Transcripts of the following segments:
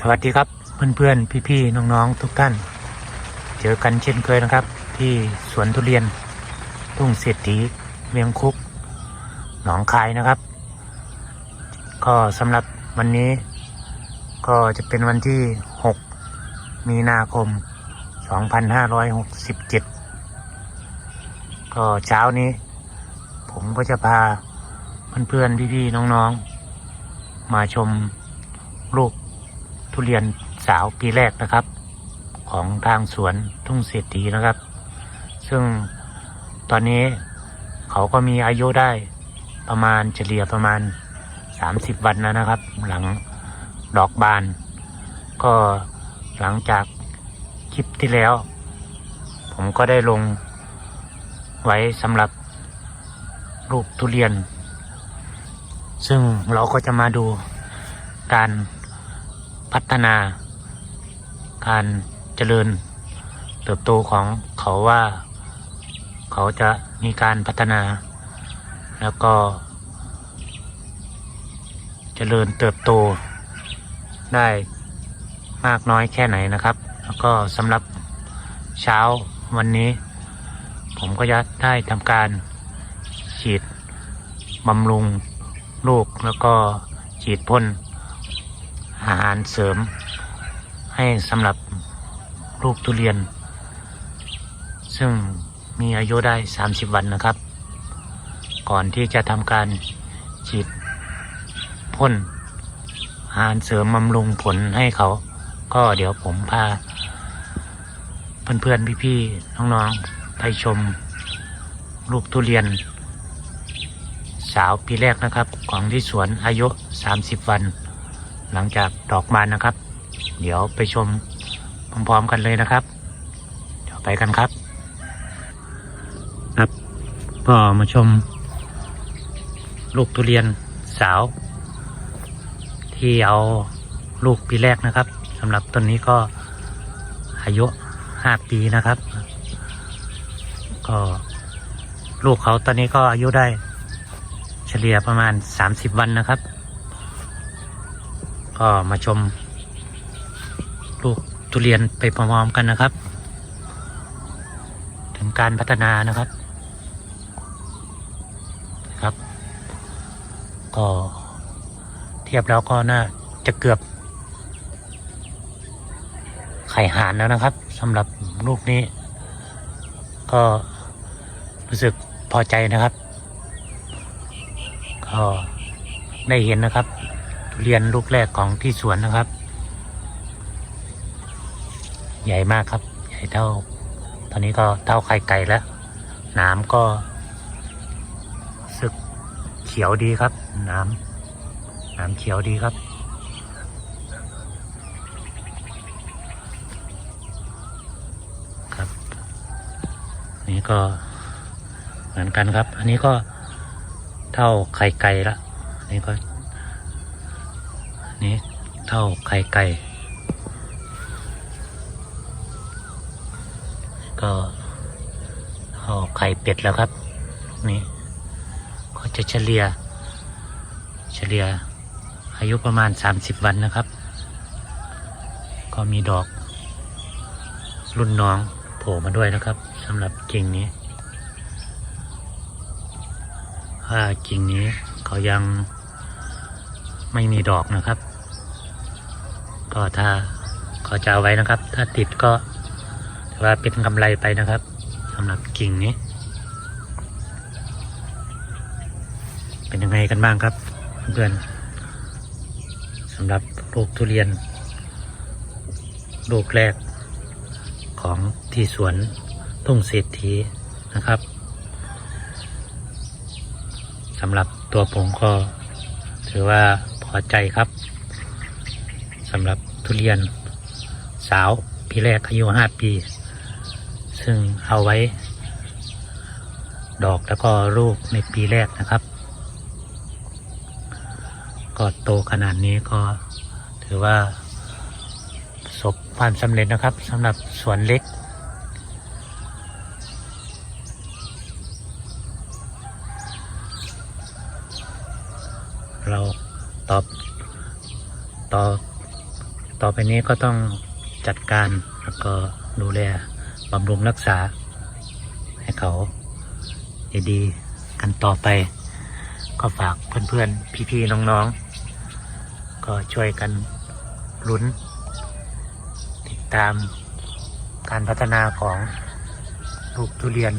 สวัสดีครับเพื่อนๆ พี่ๆ น้องๆ ทุกท่าน เจอกันเช่นเคยนะครับ ที่สวนทุเรียน ทุ่งเศรษฐีเวียงคุก หนองคายนะครับ ก็สำหรับวันนี้ ก็จะเป็นวันที่ 6 มีนาคม 2567 ก็เช้านี้ ผมก็จะพาเพื่อนๆ พี่ๆ น้องๆ มาชมลูก ทุเรียนสาวปีแรกนะครับ ของทางสวนทุ่งเศรษฐีนะครับ ซึ่งตอนนี้เขาก็มีอายุได้ประมาณเฉลี่ยประมาณ 30 วันแล้วนะครับ หลังดอกบาน ก็หลังจากคลิปที่แล้ว ผมก็ได้ลงไว้สำหรับลูกทุเรียน ซึ่งเราก็จะมาดูการ พัฒนา การเจริญเติบโตของเขาว่า เขาจะมีการพัฒนา แล้วก็ เจริญเติบโตได้มากน้อยแค่ไหนนะครับ แล้วก็สำหรับเช้าวันนี้ ผมก็จะได้ทำการฉีดบำรุงลูกแล้วก็ฉีดพ่น อาหารเสริม ให้สำหรับลูกทุเรียน ซึ่งมีอายุได้ 30 วันนะครับ ก่อนที่จะทำการฉีดพ่นอาหารเสริมบำรุงผลให้เขา ก็เดี๋ยวผมพา เพื่อนๆ พี่ๆ น้องๆ ไปชมลูกทุเรียน สาวปีแรกนะครับ ของที่สวนอายุ 30 วัน หลังจากดอกบานนะครับ เดี๋ยวไปชมพร้อมๆกันเลยนะครับ เดี๋ยวไปกันครับ ครับก็มาชม ลูกทุเรียนสาว ที่เอาลูกปีแรกนะครับสำหรับต้นนี้ก็อายุห้าปีนะครับ ก็ลูกเขาตอนนี้ก็อายุได้เฉลี่ยประมาณ 30 วันนะครับ ก็มาชมลูกทุเรียนไปพร้อมๆกันนะครับ ถึงการพัฒนานะครับครับ ก็เทียบแล้วก็น่าจะเกือบ ไข่หานแล้วนะครับสำหรับลูกนี้ ก็รู้สึกพอใจนะครับ ก็ได้เห็นนะครับ ทุเรียนลูกแรกของที่สวนนะครับ ใหญ่มากครับ ใหญ่เท่า ตอนนี้ก็เท่าไข่ไก่แล้วน้ำก็สึกเขียวดีครับ น้ำน้ำเขียวดีครับ ครับ นี่ก็เหมือนกันครับ อันนี้ก็เท่าไข่ไก่ละนนี้ก็ นี่เท่าไข่ไก่ ก็เท่าไข่เป็ดแล้วครับ นี่ก็จะเฉลี่ย เฉลี่ยอายุประมาณ 30 วันนะครับ ก็มีดอกรุ่นน้องโผล่มาด้วยนะครับสำหรับกิ่งนี้ว่ากิ่งนี้เขายัง ไม่มีดอกนะครับ ก็ถ้าเขาจะเอาไว้นะครับ ถ้าติดก็ถือว่าเป็นกำไรไปนะครับสำหรับกิ่งนี้ เป็นยังไงกันบ้างครับเพื่อนสำหรับลูกทุเรียนลูกแรกของที่สวนทุ่งเศรษฐีนะครับสำหรับตัวผมก็ถือว่า พอใจครับสำหรับทุเรียนสาวปีแรกอายุห้าปี ซึ่งเอาไว้ ดอกแล้วก็ลูกในปีแรกนะครับ ก็โตขนาดนี้ก็ถือว่าประสบความสำเร็จนะครับสำหรับสวนเล็กเรา ต่อบตอต่อไปนี้ก็ต้องจัดการแล้วก็ดูแลบำรุงรักษา ให้เขาดีๆกันต่อไป ก็ฝากเพื่อนๆ พี่ๆ น้องๆ ก็ช่วยกันลุ้น ติดตามการพัฒนาของลูกทุเรียน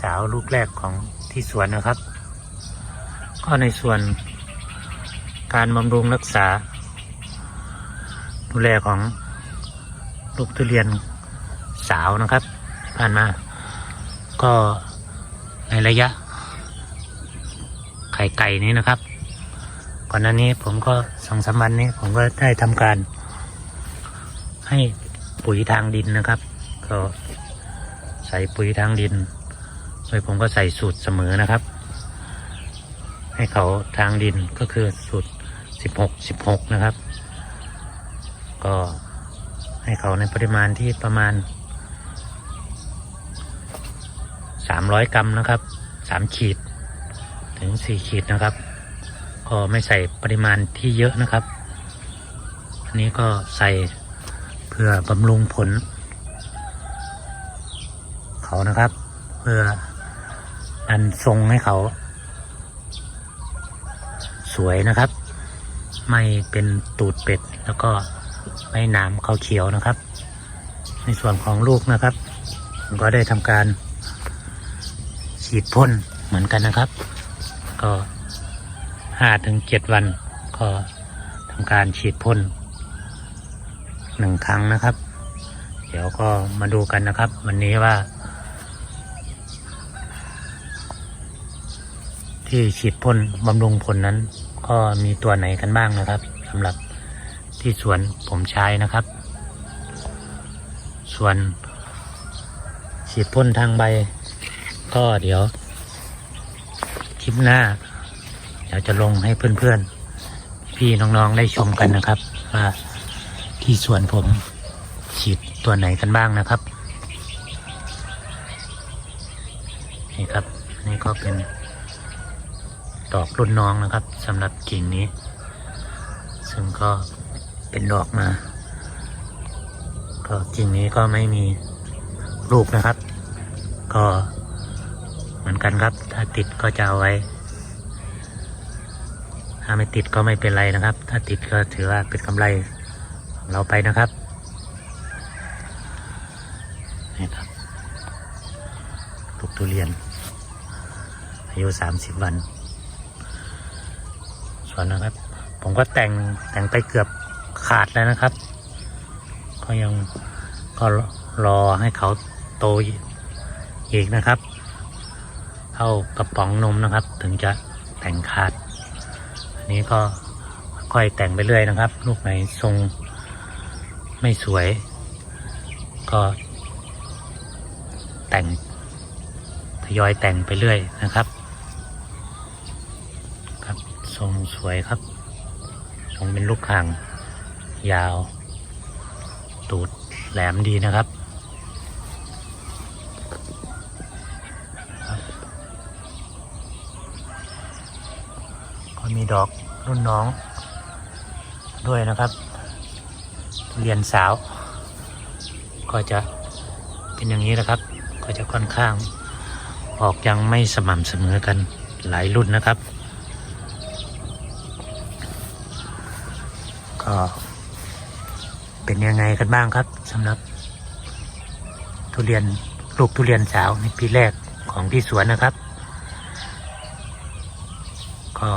สาวลูกแรกของที่สวนนะครับ ก็ในส่วน การบำรุงรักษา ดูแลของลูกทุเรียนสาวนะครับ ผ่านมา ก็ในระยะ ไข่ไก่นี้นะครับ ก่อนหน้านี้ผมก็สองสามวันนี้ ผมก็ได้ทำการ ให้ปุ๋ยทางดินนะครับ ก็ใส่ปุ๋ยทางดินโดยผมก็ใส่สูตรเสมอนะครับ ให้เขาทางดินก็คือสูตร สิบหกสิบหกนะครับ ก็ให้เขาในปริมาณที่ประมาณสามร้อยกรัมนะครับสามขีด ถึงสี่ขีดนะครับ ก็ไม่ใส่ปริมาณที่เยอะนะครับ อันนี้ก็ใส่เพื่อบำรุงผล เขานะครับ เพื่ออันทรงให้เขา สวยนะครับ ไม่เป็นตูดเป็ด แล้วก็ไม่หนามเขาเขียวนะครับ ในส่วนของลูกนะครับผมก็ได้ทำการฉีดพ่นเหมือนกันนะครับ ก็ห้าถึงเจ็ดวันก็ทำการฉีดพ่นหนึ่งครั้งนะครับ เดี๋ยวก็มาดูกันนะครับ วันนี้ว่า ที่ฉีดพ่นบำรุงผลนั้น ก็มีตัวไหนกันบ้างนะครับสำหรับที่สวนผมใช้นะครับ ส่วนฉีดพ่นทางใบ ก็เดี๋ยวคลิปหน้าเดี๋ยวจะลงให้เพื่อนๆ พี่น้องๆได้ชมกันนะครับว่าที่สวนผมฉีดตัวไหนกันบ้างนะครับนี่ครับนี่ก็เป็น ดอกรุ่นน้องนะครับสำหรับกิ่งนี้ ซึ่งก็เป็นดอกมาก็กิ่งนี้ก็ไม่มีลูกนะครับ ก็เหมือนกันครับ ถ้าติดก็จะเอาไว้ ถ้าไม่ติดก็ไม่เป็นไรนะครับ ถ้าติดก็ถือว่าเป็นกำไรเราไปนะครับนี่ครับลูกทุเรียนอายุสามสิบวัน ส่วนนะครับ ผมก็แต่งแต่งไปเกือบขาดแล้วนะครับ ก็ยังก็รอให้เขาโตอีกนะครับ เท่ากระป๋องนมนะครับ ถึงจะแต่งขาด อันนี้ก็ค่อยแต่งไปเรื่อยนะครับ ลูกไหนทรงไม่สวย ก็แต่งทยอยแต่งไปเรื่อยนะครับ ทรงสวยครับ ทรงเป็นลูกข่าง ยาว ตูดแหลมดีนะครับ ก็มีดอกรุ่นน้อง ด้วยนะครับเรียนสาว ก็จะเป็นอย่างนี้นะครับ ก็จะค่อนข้างออกยังไม่สม่ำเสมอกันหลายรุ่นนะครับ ก็เป็นยังไงกันบ้างครับสำหรับทุเรียนลูกทุเรียนสาวในปีแรกของที่สวนนะครับ ก็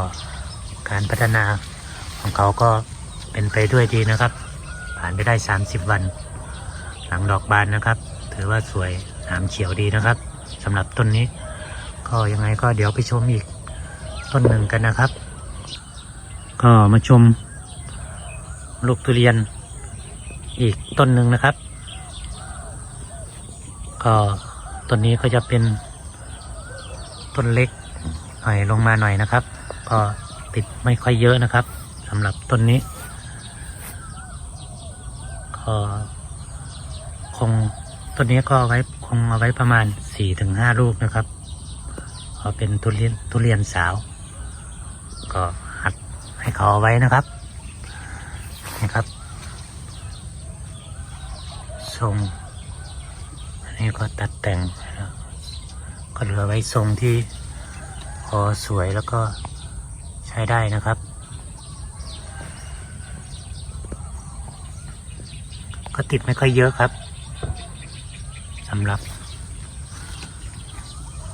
การพัฒนาของเขาก็เป็นไปด้วยดีนะครับ ผ่านไปได้ 30 วัน หลังดอกบานนะครับ ถือว่าสวยหามเขียวดีนะครับสำหรับต้นนี้ ก็ยังไงก็เดี๋ยวไปชมอีกต้นหนึ่งกันนะครับ ก็มาชม ลูกทุเรียนอีกต้นหนึ่งนะครับ ก็ต้นนี้ก็จะเป็นต้นเล็กหน่อยลงมาหน่อยนะครับ ก็ติดไม่ค่อยเยอะนะครับสำหรับต้นนี้ก็คงต้นนี้ก็ไว้คงเอาไว้ประมาณสี่ถึงห้าลูกนะครับก็เป็นทุเรียนทุเรียนสาว ก็หัดให้เขาเอาไว้นะครับ นะครับ ทรง อันนี้ก็ตัดแต่งแล้วก็เหลือไว้ทรงที่พอสวยแล้วก็ใช้ได้นะครับ ก็ติดไม่ค่อยเยอะครับสำหรับ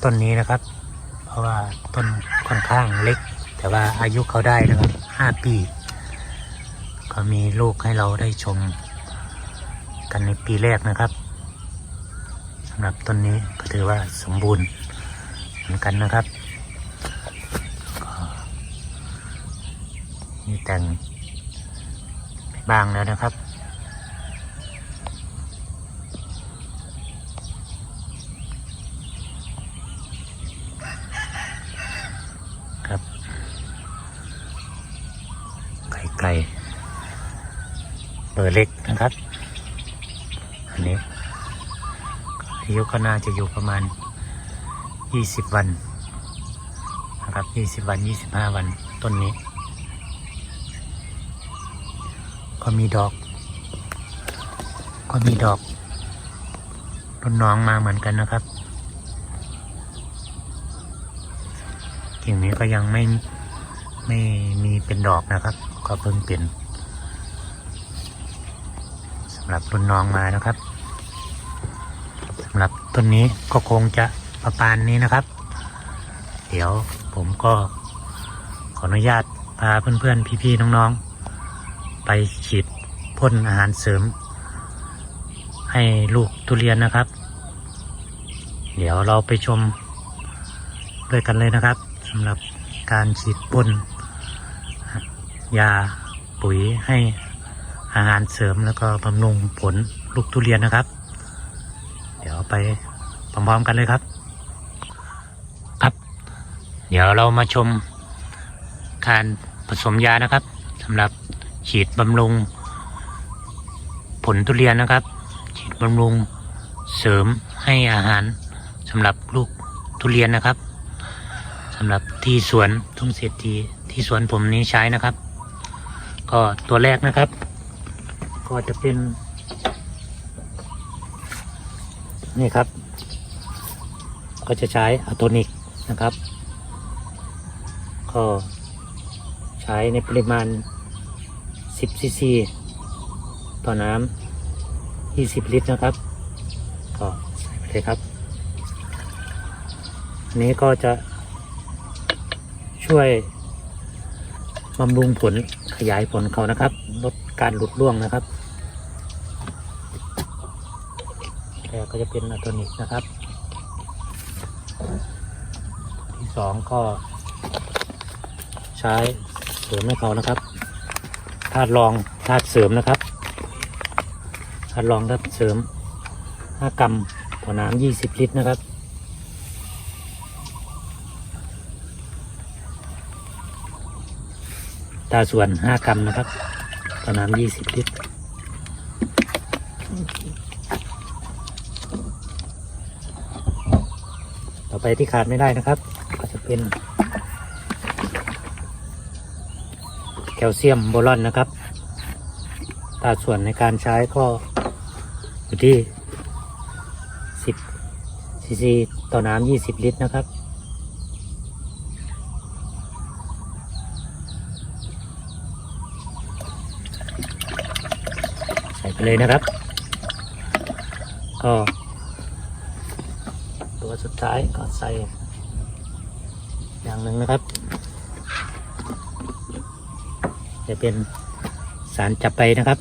ต้นนี้นะครับ เพราะว่าต้นค่อนข้างเล็ก แต่ว่าอายุเขาได้นะครับห้าปี ก็มีลูกให้เราได้ชม กันในปีแรกนะครับสำหรับต้นนี้ก็ถือว่าสมบูรณ์เหมือนกันนะครับมีแต่งบางแล้วนะครับครับไก่ไก่เบอร์เล็กนะครับ อันนี้อายุก็น่าจะอยู่ประมาณ 20 วันนะครับ 20 วัน 25 วันต้นนี้ ก็มีดอก ก็มีดอกต้นน้องมาเหมือนกันนะครับกิ่งนี้ก็ยังไม่ไม่มีเป็นดอกนะครับ ก็เพิ่งเป็นสำหรับรุ่นน้องมานะครับ ต้นนี้ก็คงจะประมาณนี้นะครับ เดี๋ยวผมก็ขออนุญาตพาเพื่อนๆ พี่ๆ น้องๆ ไปฉีดพ่นอาหารเสริม ให้ลูกทุเรียนนะครับ เดี๋ยวเราไปชมด้วยกันเลยนะครับสำหรับการฉีดพ่นยาปุ๋ยให้อาหารเสริมแล้วก็บำรุงผลลูกทุเรียนนะครับ ดี๋ยวไปพร้อมๆกันเลยครับ ครับ เดี๋ยวเรามาชมการผสมยานะครับสำหรับฉีดบำรุง ผลทุเรียนนะครับ ฉีดบำรุงเสริมให้อาหารสำหรับลูกทุเรียนนะครับสำหรับที่สวนทุ่งเศรษฐีที่สวนผมนี้ใช้นะครับ ก็ตัวแรกนะครับ ก็จะเป็น นี่ครับ ก็จะใช้อะโนิกนะครับ ก็ใช้ในปริมาณ 10ซีซีต่อน้ำ20 ลิตรนะครับ ก็ใส่ไปเลยครับนนี้ก็จะช่วยบำรุงผลขยายผลเขานะครับ ลดการหลุดร่วงนะครับแต่ ก็จะเป็นอะโทนิกนะครับ ที่สองก็ใช้เสริมให้เขานะครับธาตุรองธาตุเสริมนะครับธาตุรองธาตุเสริม5กรัมต่อน้ำ20ลิตรนะครับตาส่วน5กรัมนะครับต่อน้ำ20ลิตร ต่อ ไปที่ขาดไม่ได้นะครับ ก็จะเป็น แคลเซียมโบรอนนะครับตาส่วนในการใช้ก็อยู่ที่ 10ซีซีต่อน้ำ20 ลิตรนะครับใส่ไปเลยนะครับก็ ตัวสุดท้ายก็ใส่อย่างหนึ่งนะครับ จะเป็นสารจับไปนะครับ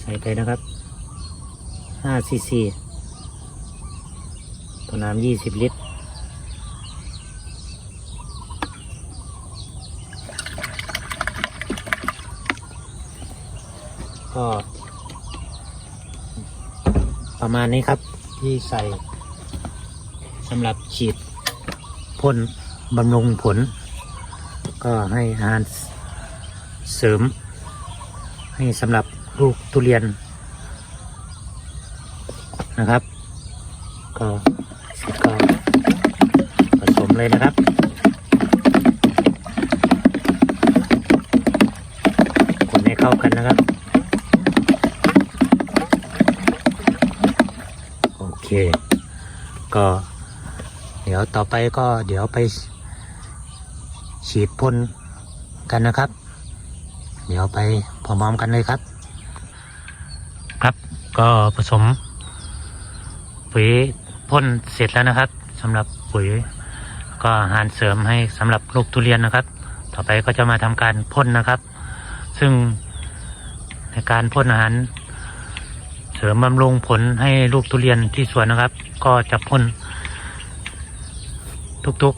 ใส่ไปนะครับ5ซีซีตัวน้ำ20 ลิตรก็ประมาณนี้ครับที่ใส่ สำหรับฉีดพ่นบำรุงผล ก็ให้อาหารเสริม ให้สำหรับลูกทุเรียนนะครับ ก็ก็ผสมเลยนะครับคนให้เข้ากันนะครับ โอเค ก็ เดี๋ยวต่อไปก็เดี๋ยวไปฉีดพ่นกันนะครับ เดี๋ยวไปพร้อมๆกันเลยครับ ครับก็ผสมปุ๋ยพ่นเสร็จแล้วนะครับสำหรับปุ๋ยก็อาหารเสริมให้สำหรับลูกทุเรียนนะครับ ต่อไปก็จะมาทำการพ่นนะครับ ซึ่งในการพ่นอาหารเสริมบำรุงผลให้ลูกทุเรียนที่สวนนะครับ ก็จะพ่น ทุก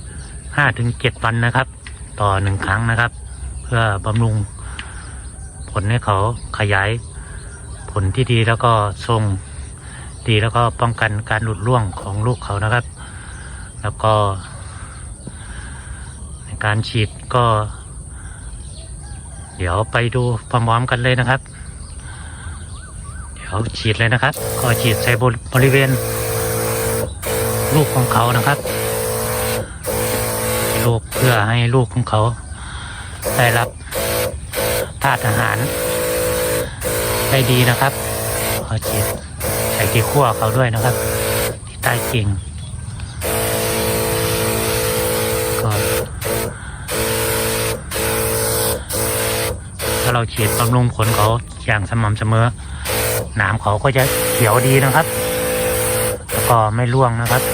ๆห้าถึงเจ็ดวันนะครับ ต่อหนึ่งครั้งนะครับ เพื่อบำรุงผลให้เขาขยายผลที่ดีแล้วก็ทรงดีแล้วก็ป้องกันการหลุดร่วงของลูกเขานะครับ แล้วก็ ในการฉีดก็ เดี๋ยวไปดูพร้อมๆกันเลยนะครับ เดี๋ยวฉีดเลยนะครับ ก็ฉีดใส่บริเวณ ลูกของเขานะครับ พื่อให้ลูกของเขา ได้รับธาตุอาหาร ได้ดีนะครับก็ฉีดใส่ที่ขั้วเขาด้วยนะครับ ที่ใต้กิ่งก็ถ้าเราฉีดบำรุงผลเขาอย่างสม่ำเสมอหนามเขาก็จะเขียวดีนะครับ แล้วก็ไม่ร่วงนะครับ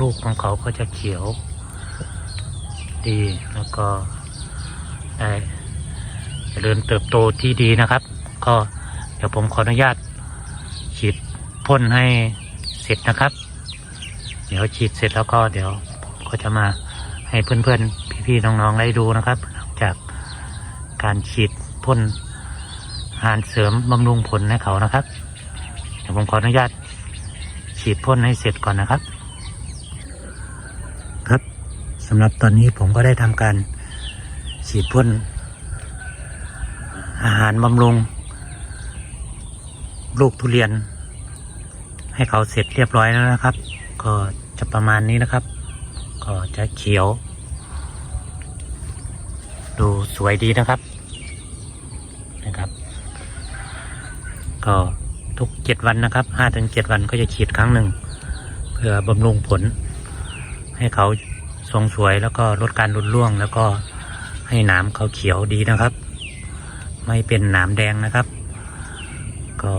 ลูกของเขาก็จะเขียว ดีแล้วก็ได้เจริญเติบโตที่ดีนะครับ ก็เดี๋ยวผมขออนุญาตฉีดพ่นให้เสร็จนะครับ เดี๋ยวฉีดเสร็จแล้วก็เดี๋ยวผมก็จะมาให้เพื่อนๆ พี่ๆ น้องๆ ได้ดูนะครับ จากการฉีดพ่นอาหารเสริมบำรุงผลให้เขานะครับ เดี๋ยวผมขออนุญาตฉีดพ่นให้เสร็จก่อนนะครับ สำหรับตอนนี้ผมก็ได้ทำการฉีดพ่นอาหารบำรุงลูกทุเรียน ให้เขาเสร็จเรียบร้อยแล้วนะครับ ก็จะประมาณนี้นะครับ ก็จะเขียว ดูสวยดีนะครับนะครับ ก็ทุกเจ็ดวันนะครับห้าถึงเจ็ดวันก็จะฉีดครั้งหนึ่ง เพื่อบำรุงผลให้เขา ทรงสวยแล้วก็ลดการรุนร่วง แล้วก็ให้หนามเขาเขียวดีนะครับ ไม่เป็นหนามแดงนะครับ ก็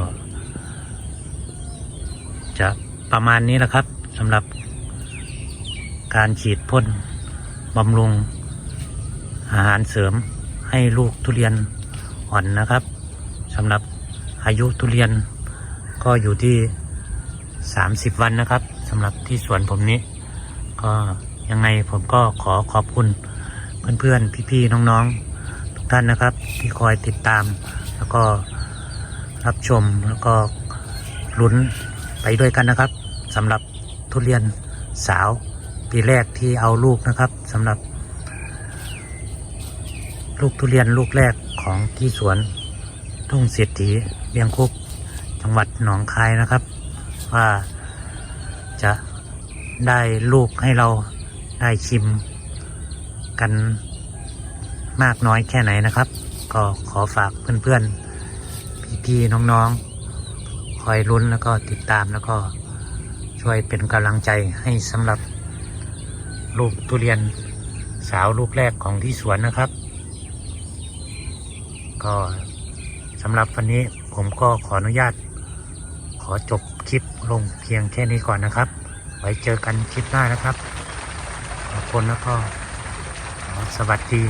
จะประมาณนี้แหละครับสำหรับการฉีดพ่นบำรุงอาหารเสริมให้ลูกทุเรียนอ่อนนะครับสำหรับอายุทุเรียนก็อยู่ที่ 30 วันนะครับสำหรับที่สวนผมนี้ก็ ยังไงผมก็ขอขอบคุณเพื่อนๆ พี่ๆ น้องๆ ทุกท่านนะครับ ที่คอยติดตาม แล้วก็รับชมแล้วก็ลุ้นไปด้วยกันนะครับสำหรับทุเรียนสาวปีแรกที่เอาลูกนะครับสำหรับ ลูกทุเรียนลูกแรกของที่สวนทุ่งเศรษฐีเบียงคุกจังหวัดหนองคายนะครับ ว่าจะได้ลูกให้เรา ได้ชิมกันมากน้อยแค่ไหนนะครับ ก็ขอฝากเพื่อนๆ พี่ๆ น้องๆ คอยลุ้นแล้วก็ติดตามแล้วก็ช่วยเป็นกำลังใจให้สำหรับลูกทุเรียนสาวลูกแรกของที่สวนนะครับ ก็สำหรับวันนี้ผมก็ขออนุญาต ขอจบคลิปลงเพียงแค่นี้ก่อนนะครับ ไว้เจอกันคลิปหน้านะครับขอบ คนแล้วก็สวัสดี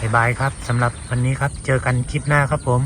บายบายครับสำหรับวันนี้ครับ เจอกันคลิปหน้าครับผม